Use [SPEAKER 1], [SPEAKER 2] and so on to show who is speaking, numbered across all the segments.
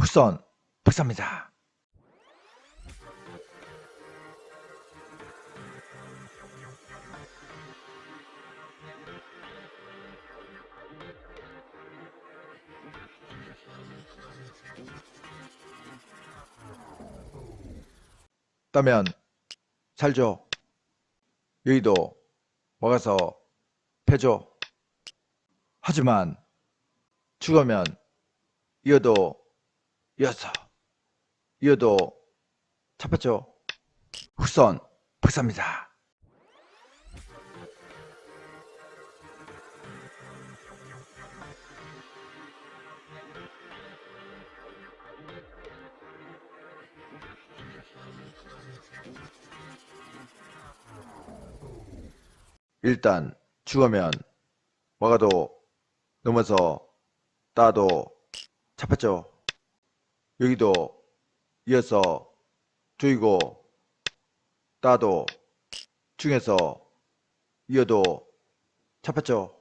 [SPEAKER 1] 후선 박사입니다. 따면 살죠. 여의도 먹어서 패죠. 하지만 죽으면 이어도 이어서 이어도 잡혔죠. 후선 박사입니다. 일단 죽으면 먹어도 넘어서 따도 잡혔죠. 여기도 이어서 조이고 따도 중에서 이어도 잡혔죠.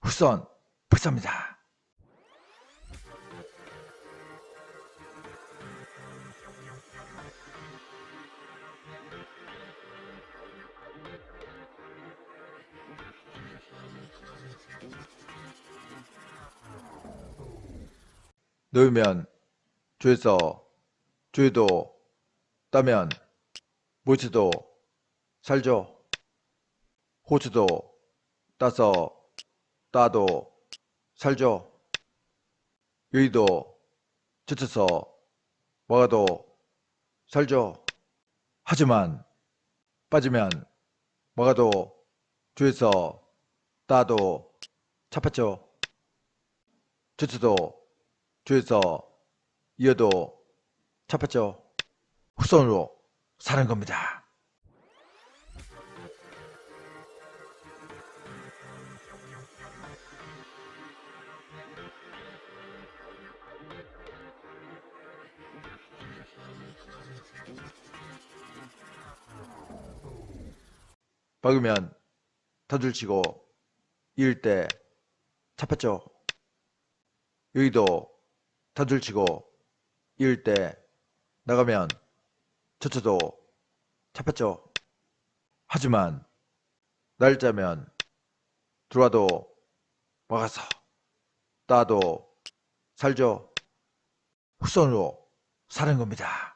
[SPEAKER 1] 후선 박사입니다. 넣으면 조에서 조에도 따면 모치도 살죠. 호주도 따서 따도 살죠. 여의도 젖혀서 먹어도 살죠. 하지만 빠지면 먹어도 조에서 따도 잡혔죠. 젖혀도 조에서 이어도 잡혔죠. 후손으로 사는 겁니다. 박으면 터들치고 이을 때 잡혔죠. 여의도 터들치고 이을 때 나가면 저쳐도 잡혔죠. 하지만 날짜면 들어와도 막아서 따도 살죠. 후손으로 사는 겁니다.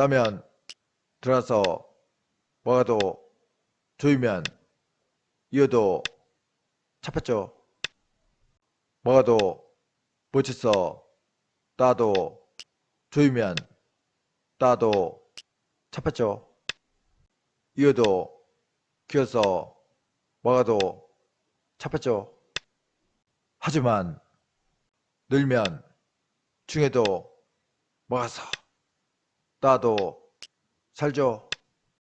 [SPEAKER 1] 따면 들어서 먹어도 조이면 이어도 잡혔죠. 먹어도 못쳤어 따도 조이면 따도 잡혔죠. 이어도 키워서 먹어도 잡혔죠. 하지만 늘면 중에도 먹어서 따도 살죠.